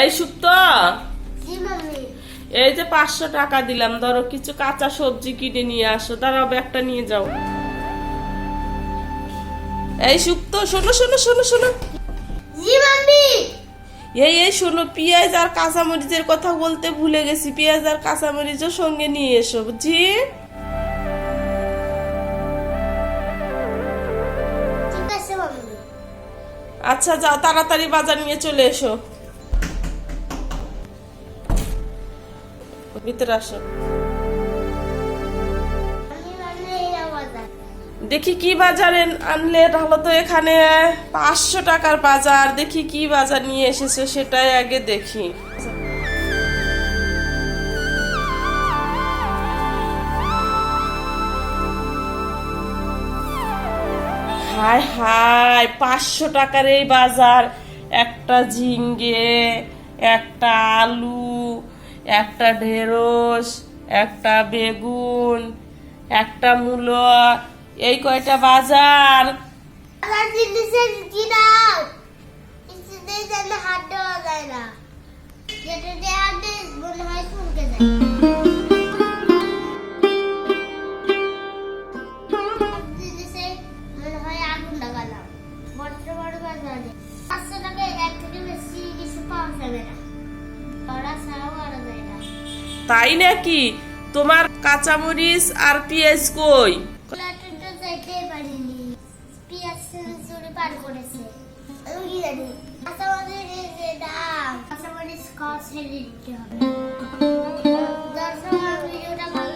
এই সুপ্ত। এই যে পাঁচশো টাকা দিলাম ধরো কিছু কাঁচা সবজি কিনে নিয়ে আসো দাঁড়াও ব্যাগটা নিয়ে যাও। এই সুপ্ত শোনো শোনো শোনো শোনো। এই এই শোনো পেঁয়াজ আর কাঁচামরিচের কথা বলতে ভুলে গেছি পেঁয়াজ আর কাঁচামরিচও সঙ্গে নিয়ে এসো মাম্মি আচ্ছা যাও তাড়াতাড়ি বাজার নিয়ে চলে এসো। ভিতরে আসো। দেখি কি বাজার আনলে তাহলে তো এখানে। পাঁচশো টাকার বাজার, দেখি কি বাজার নিয়ে এসেছে সেটাই আগে দেখি। হায় হায় পাঁচশো টাকার এই বাজার। একটা ঝিঙ্গে, একটা আলু। একটা ঢেঁড়স একটা বেগুন একটা মূলো এই কয়টা বাজার? তাই নাকি? তোমার কাঁচামরিচ আর পেঁয়াজ কই? ভিডিওটা ভালো